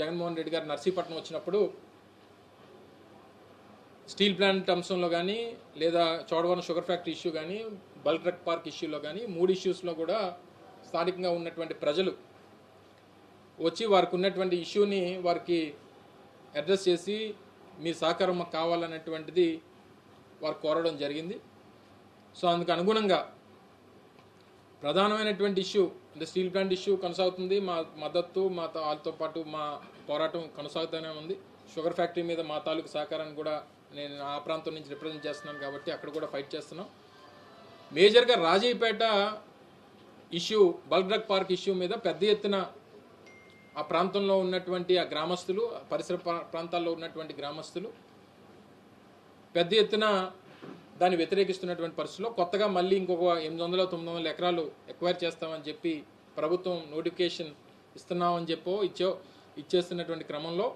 జగన్మోహన్ రెడ్డి గారు నర్సీపట్నం వచ్చినప్పుడు steel plant అంశంలో కానీ లేదా చోడవరం షుగర్ ఫ్యాక్టరీ ఇష్యూ కానీ బల్క్ ట్రక్ పార్క్ ఇష్యూలో కానీ మూడు ఇష్యూస్లో కూడా స్థానికంగా ఉన్నటువంటి ప్రజలు వచ్చి వారికి ఉన్నటువంటి ఇష్యూని వారికి అడ్రస్ చేసి మీ సహకారం మాకు కావాలన్నటువంటిది వారు కోరడం జరిగింది. సో అందుకు అనుగుణంగా ప్రధానమైనటువంటి ఇష్యూ అంటే స్టీల్ ప్లాంట్ ఇష్యూ కొనసాగుతుంది. మా మద్దతు మా వాళ్ళతో పాటు మా పోరాటం కొనసాగుతూనే ఉంది. షుగర్ ఫ్యాక్టరీ మీద మా తాలూకు సహకారాన్ని కూడా నేను ఆ ప్రాంతం నుంచి రిప్రజెంట్ చేస్తున్నాను కాబట్టి అక్కడ కూడా ఫైట్ చేస్తున్నాం. మేజర్గా Rajipeta issue bulk drug park issue మీద పెద్ద ఎత్తున ఆ ప్రాంతంలో ఉన్నటువంటి ఆ గ్రామస్తులు పరిసర ప్రా- ప్రాంతాల్లో ఉన్నటువంటి గ్రామస్తులు పెద్ద ఎత్తున దాన్ని వ్యతిరేకిస్తున్నటువంటి పరిస్థితిలో కొత్తగా మళ్ళీ ఇంకొక ఎనిమిది వందల తొమ్మిది వందల ఎకరాలు ఎక్వైర్ చేస్తామని చెప్పి ప్రభుత్వం నోటిఫికేషన్ ఇస్తున్నామని చెప్పో ఇచ్చో ఇచ్చేస్తున్నటువంటి క్రమంలో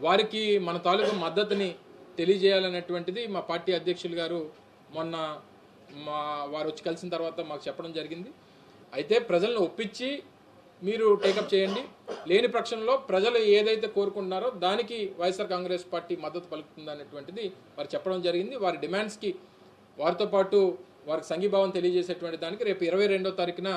వారికి మన తాలూకు మద్దతుని తెలియజేయాలనేటువంటిది మా పార్టీ అధ్యక్షులు గారు మొన్న మా వారు వచ్చి కలిసిన తర్వాత మాకు చెప్పడం జరిగింది. అయితే ప్రజలను ఒప్పించి మీరు టేకప్ చేయండి. లేని పక్షంలో ప్రజలు ఏదైతే కోరుకుంటున్నారో దానికి వైఎస్ఆర్ కాంగ్రెస్ పార్టీ మద్దతు పలుకుతుంది అనేటువంటిది వారు చెప్పడం జరిగింది. వారి డిమాండ్స్కి వారితో పాటు వారికి సంఘీభావం తెలియజేసేటువంటి దానికి రేపు ఇరవై రెండో తారీఖున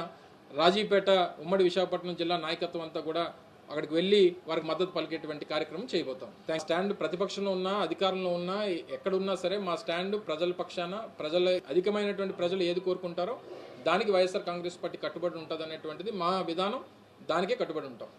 రాజీపేట ఉమ్మడి విశాఖపట్నం జిల్లా నాయకత్వం అంతా కూడా అక్కడికి వెళ్ళి వారికి మద్దతు పలికేటువంటి కార్యక్రమం చేయబోతాం. థ్యాంక్స్ స్టాండ్ ప్రతిపక్షంలో ఉన్నా అధికారంలో ఉన్నా ఎక్కడున్నా సరే మా స్టాండ్ ప్రజల పక్షాన ప్రజల అధికమైనటువంటి ప్రజలు ఏది కోరుకుంటారో దానికి వైఎస్ఆర్ కాంగ్రెస్ పార్టీ కట్టుబడి ఉంటుంది అనేటువంటిది మా విధానం దానికే కట్టుబడి ఉంటాం.